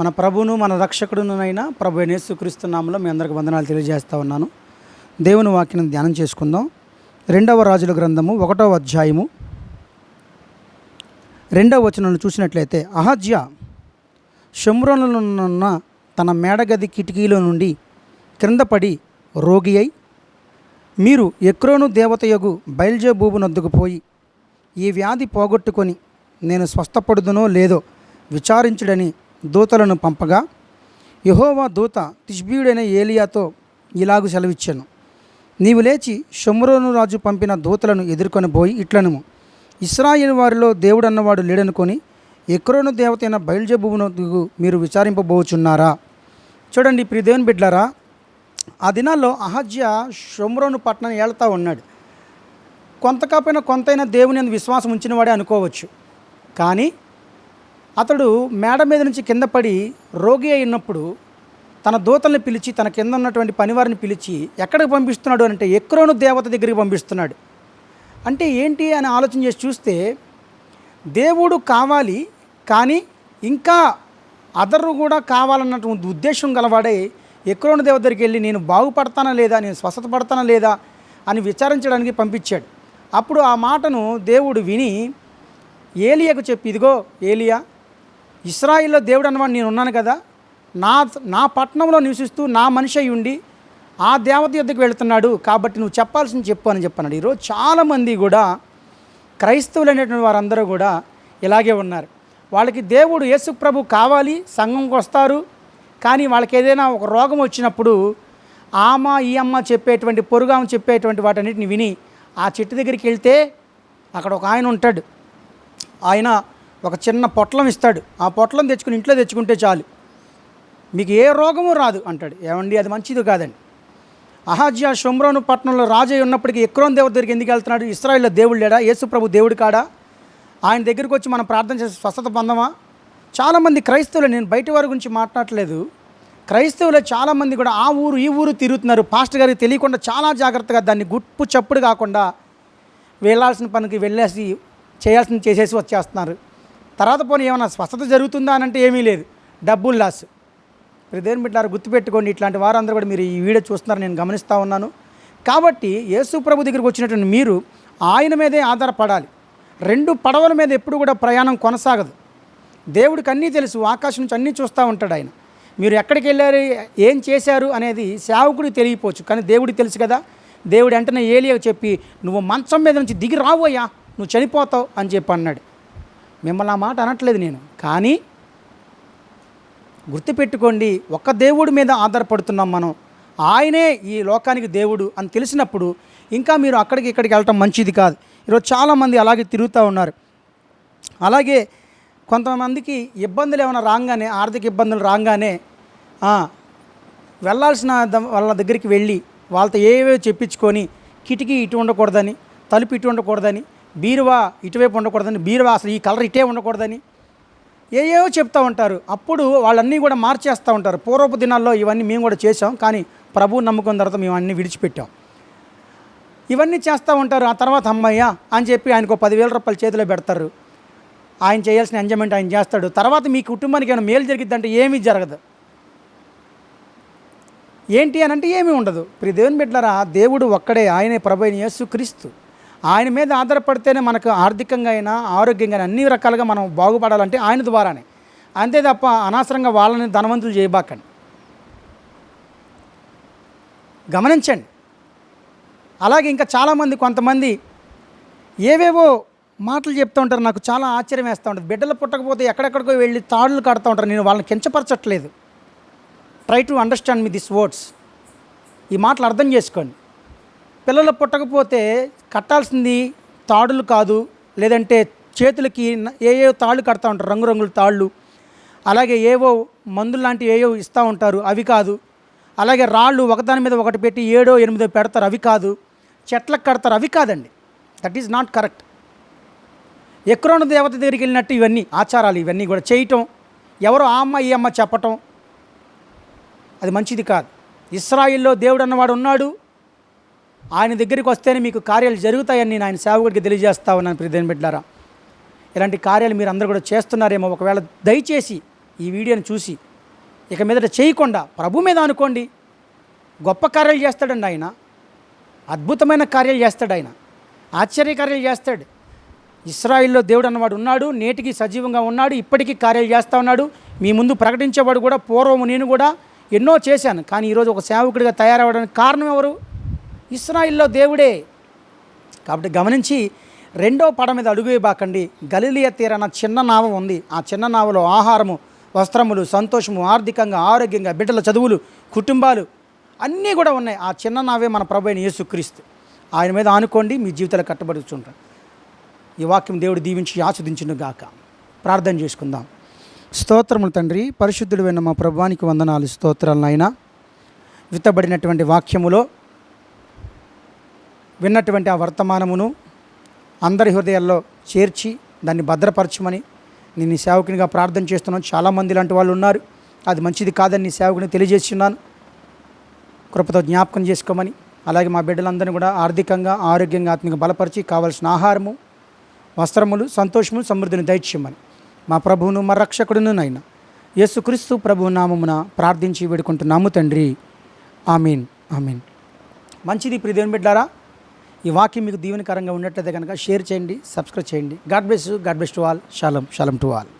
మన ప్రభువును మన రక్షకుడునైనా ప్రభు యేసుక్రీస్తునామలో మీ అందరికి వందనాలు తెలియజేస్తా ఉన్నాను. దేవుని వాక్యం ధ్యానం చేసుకుందాం. రెండవ రాజుల గ్రంథము ఒకటవ అధ్యాయము. రెండవ వచనాలను చూసినట్లయితే అహజ్య షమ్రోనున్న తన మేడగది కిటికీలో నుండి క్రిందపడి రోగి అయి మీరు ఎక్రోను దేవతయగు బయల్జేబూబు నొద్దుకు పోయి ఈ వ్యాధి పోగొట్టుకొని నేను స్వస్థపడుదునో లేదో విచారించుడని దూతలను పంపగా యహోవా దూత తిష్బీయుడైన ఏలియాతో ఇలాగు సెలవిచ్చాను. నీవు లేచి షమ్రోను రాజు పంపిన దూతలను ఎదుర్కొని పోయి ఇట్లనుము. ఇస్రాయేల్ వారిలో దేవుడన్నవాడు లేడనుకొని ఎక్రోను దేవత అయిన మీరు విచారింపబోచున్నారా? చూడండి ప్రిదేవన్ బిడ్లరా బిడ్లారా ఆ దినాల్లో అహజ్య షమ్రోను పట్టణం ఏళ్తా ఉన్నాడు. కొంత కాకపోయినా కొంతైనా దేవుని విశ్వాసం ఉంచినవాడే అనుకోవచ్చు. కానీ అతడు మేడ మీద నుంచి కింద పడి రోగి అయినప్పుడు తన దూతల్ని పిలిచి తన కింద ఉన్నటువంటి పనివారిని పిలిచి ఎక్కడికి పంపిస్తున్నాడు అంటే ఎక్రోను దేవత దగ్గరికి పంపిస్తున్నాడు. అంటే ఏంటి అని ఆలోచన చేసి చూస్తే దేవుడు కావాలి కానీ ఇంకా అదరు కూడా కావాలన్నటువంటి ఉద్దేశం గలవాడే ఎక్రోను దేవత దగ్గరికి వెళ్ళి నేను బాగుపడతానా లేదా? నేను స్వస్థత పడతానా లేదా? అని విచారించడానికి పంపించాడు. అప్పుడు ఆ మాటను దేవుడు విని ఏలియాకు చెప్పి ఇదిగో ఏలియా ఇస్రాయిల్లో దేవుడు అన్నవాడు నేను ఉన్నాను కదా. నా నా పట్టణంలో నివసిస్తూ నా మనిషి అయి ఉండి ఆ దేవత యుద్ధకు వెళుతున్నాడు కాబట్టి నువ్వు చెప్పాల్సింది చెప్పు అని చెప్పన్నాడు. ఈరోజు చాలామంది కూడా క్రైస్తవులు అనేటువంటి వారందరూ కూడా ఇలాగే ఉన్నారు. వాళ్ళకి దేవుడు యేసు ప్రభు కావాలి సంఘంకి వస్తారు. కానీ వాళ్ళకి ఏదైనా ఒక రోగం వచ్చినప్పుడు ఆమ ఈ అమ్మ చెప్పేటువంటి పొరుగామ చెప్పేటువంటి వాటన్నిటిని విని ఆ చెట్టు దగ్గరికి వెళ్తే అక్కడ ఒక ఆయన ఉంటాడు. ఆయన ఒక చిన్న పొట్లం ఇస్తాడు. ఆ పొట్లం తెచ్చుకుని ఇంట్లో తెచ్చుకుంటే చాలు. మీకు ఏ రోగము రాదు అంటాడు. ఏమండి అది మంచిది కాదండి. అహాజ్యా షుమ్రోను పట్టణంలో రాజయ్య ఉన్నప్పటికీ ఎక్రోన్ దేవుడి దగ్గరికి ఎందుకు వెళ్తున్నాడు? ఇస్రాయిల్లో దేవుడు లేడా? యేసుప్రభు దేవుడు కాడా? ఆయన దగ్గరికి వచ్చి మనం ప్రార్థన చేసి స్వస్థత పొందమా? చాలామంది క్రైస్తవులు నేను బయట వారి గురించి మాట్లాడలేదు క్రైస్తవులు చాలామంది కూడా ఆ ఊరు ఈ ఊరు తిరుగుతున్నారు. పాస్టర్ గారికి తెలియకుండా చాలా జాగ్రత్తగా దాన్ని గుప్పు చప్పుడు కాకుండా వెళ్ళాల్సిన పనికి వెళ్ళేసి చేయాల్సింది చేసేసి వచ్చేస్తున్నారు. తర్వాత పోనీ ఏమైనా స్వస్థత జరుగుతుందా అని అంటే ఏమీ లేదు. డబ్బులు లాస్. మీరు దేవుని బిడ్డారు గుర్తుపెట్టుకోండి ఇట్లాంటి వారందరూ కూడా మీరు ఈ వీడియో చూస్తున్నారు నేను గమనిస్తూ ఉన్నాను. కాబట్టి యేసు ప్రభు దగ్గరికి వచ్చినటువంటి మీరు ఆయన మీదే ఆధారపడాలి. రెండు పడవల మీద ఎప్పుడు కూడా ప్రయాణం కొనసాగదు. దేవుడికి అన్నీ తెలుసు ఆకాశం నుంచి అన్నీ చూస్తూ ఉంటాడు ఆయన. మీరు ఎక్కడికి వెళ్ళారు ఏం చేశారు అనేది సేవకుడికి తెలియపోవచ్చు. కానీ దేవుడికి తెలుసు కదా దేవుడు వెంటనే ఏలియా చెప్పి నువ్వు మంచం మీద నుంచి దిగి రావోయా నువ్వు చనిపోతావు అని చెప్పి అన్నాడు. మిమ్మల్ని ఆ మాట అనట్లేదు నేను. కానీ గుర్తుపెట్టుకోండి ఒక్క దేవుడి మీద ఆధారపడుతున్నాం మనం. ఆయనే ఈ లోకానికి దేవుడు అని తెలిసినప్పుడు ఇంకా మీరు అక్కడికి ఇక్కడికి వెళ్ళటం మంచిది కాదు. ఈరోజు చాలామంది అలాగే తిరుగుతూ ఉన్నారు. అలాగే కొంతమందికి ఇబ్బందులు ఏమైనా రాగానే ఆర్థిక ఇబ్బందులు రాగానే వెళ్ళాల్సిన వాళ్ళ దగ్గరికి వెళ్ళి వాళ్ళతో ఏవేవో చెప్పించుకొని కిటికీ ఇటు ఉండకూడదని తలుపు ఇటు ఉండకూడదని బీరువా ఇటువైపు ఉండకూడదని బీరువా అసలు ఈ కలర్ ఇటే ఉండకూడదని. ఏయో చెప్తూ ఉంటారు. అప్పుడు వాళ్ళన్నీ కూడా మార్చేస్తూ ఉంటారు. పూర్వపు దినాల్లో ఇవన్నీ మేము కూడా చేసాం కానీ ప్రభువు నమ్ముకున్న తర్వాత మేము అన్నీ విడిచిపెట్టాం. ఇవన్నీ చేస్తూ ఉంటారు. ఆ తర్వాత అమ్మయ్య అని చెప్పి ఆయనకు ఒక పదివేల రూపాయలు చేతిలో పెడతారు. ఆయన చేయాల్సిన ఎంజాయ్మెంట్ ఆయన చేస్తాడు. తర్వాత మీ కుటుంబానికి ఏమైనా మేలు జరిగిద్దంటే ఏమీ జరగదు. ఏంటి అని అంటే ఏమీ ఉండదు. ప్రియ దేవుని బిడ్డలారా దేవుడు ఒక్కడే ఆయనే ప్రభు అయిన యేసు క్రీస్తు ఆయన మీద ఆధారపడితేనే మనకు ఆర్థికంగా అయినా ఆరోగ్యంగా అయినా అన్ని రకాలుగా మనం బాగుపడాలంటే ఆయన ద్వారానే. అంతే తప్ప అనవసరంగా వాళ్ళని ధనవంతులు చేయబాకండి. గమనించండి. అలాగే ఇంకా చాలామంది కొంతమంది ఏవేవో మాటలు చెప్తూ ఉంటారు నాకు చాలా ఆశ్చర్యం వేస్తూ ఉంటుంది. బిడ్డలు పుట్టకపోతే ఎక్కడెక్కడికో వెళ్ళి తాడులు కడుతూ ఉంటారు. నేను వాళ్ళని కించపరచట్లేదు. Try to understand me this words ఈ మాటలు అర్థం చేసుకోండి. పిల్లలు పుట్టకపోతే కట్టాల్సింది తాడులు కాదు లేదంటే చేతులకి ఏ ఏ తాళ్ళు కడతా ఉంటారు రంగురంగుల తాళ్ళు. అలాగే ఏవో మందులు లాంటివి ఏవో ఇస్తూ ఉంటారు అవి కాదు. అలాగే రాళ్ళు ఒకదాని మీద ఒకటి పెట్టి ఏడో ఎనిమిదో పెడతారు అవి కాదు. చెట్లకు కడతారు అవి కాదండి. దట్ ఈజ్ నాట్ కరెక్ట్ ఎక్రోన దేవత దగ్గరికి వెళ్ళినట్టు ఇవన్నీ ఆచారాలు ఇవన్నీ కూడా చేయటం. ఎవరో ఆ అమ్మ ఈ అమ్మ చెప్పటం. అది మంచిది కాదు. ఇస్రాయిల్లో దేవుడు అన్నవాడు ఉన్నాడు. ఆయన దగ్గరికి వస్తేనే మీకు కార్యాలు జరుగుతాయని నేను ఆయన సేవకుడికి తెలియజేస్తా ఉన్నాను ప్రియదేని బిడ్డారా ఇలాంటి కార్యాలు మీరు అందరూ కూడా చేస్తున్నారేమో ఒకవేళ దయచేసి ఈ వీడియోని చూసి ఇక మీదట చేయకుండా ప్రభు మీద అనుకోండి గొప్ప కార్యాలు చేస్తాడండి ఆయన అద్భుతమైన కార్యాలు చేస్తాడు ఆయన ఆశ్చర్యకార్యాలు చేస్తాడు. ఇస్రాయిల్లో దేవుడు అన్నవాడు ఉన్నాడు నేటికి సజీవంగా ఉన్నాడు ఇప్పటికీ కార్యాలు చేస్తూ ఉన్నాడు మీ ముందు ప్రకటించేవాడు కూడా పూర్వము నేను కూడా ఎన్నో చేశాను కానీ ఈరోజు ఒక సేవకుడిగా తయారవడానికి కారణం ఎవరు? ఇస్రాయిల్లో దేవుడే. కాబట్టి గమనించి రెండో పడ మీద అడుగు బాకండి గలిలియ తీరాన చిన్న నావ ఉంది. ఆ చిన్న నావలో ఆహారము వస్త్రములు సంతోషము ఆర్థికంగా ఆరోగ్యంగా బిడ్డల చదువులు కుటుంబాలు అన్నీ కూడా ఉన్నాయి. ఆ చిన్న నావే మన ప్రభు అయిన యేసుక్రీస్తు. ఆయన మీద ఆనుకోండి మీ జీవితాలు కట్టబడుతుంటారు ఈ వాక్యం దేవుడు దీవించి ఆస్వాదించును గాక. ప్రార్థన చేసుకుందాం. స్తోత్రములు తండ్రి పరిశుద్ధుడు మా ప్రభువానికి వందనాలు స్తోత్రాలు నాయన. విత్తబడినటువంటి వాక్యములో విన్నటువంటి ఆ వర్తమానమును అందరి హృదయాల్లో చేర్చి దాన్ని భద్రపరచమని నేను సేవకునిగా ప్రార్థన చేస్తున్నాను. చాలామంది లాంటి వాళ్ళు ఉన్నారు. అది మంచిది కాదని నీ సేవకుని తెలియజేస్తున్నాను. కృపతో జ్ఞాపకం చేసుకోమని అలాగే మా బిడ్డలందరినీ కూడా ఆర్థికంగా ఆరోగ్యంగా ఆత్మీయంగా బలపరిచి కావలసిన ఆహారము వస్త్రములు సంతోషము సమృద్ధిని దయచేయమని మా ప్రభువును మా రక్షకుడును నైనా యేసుక్రీస్తు ప్రభు నామమున ప్రార్థించి వేడుకుంటున్నాము తండ్రి. ఆమీన్. ఆమీన్. మంచిది ప్రియ బిడ్డారా ఈ వాక్యం మీకు దీవెనకరంగా ఉన్నట్లయితే కనుక షేర్ చేయండి సబ్స్క్రైబ్ చేయండి. God bless God bless to all. Shalom shalom to all.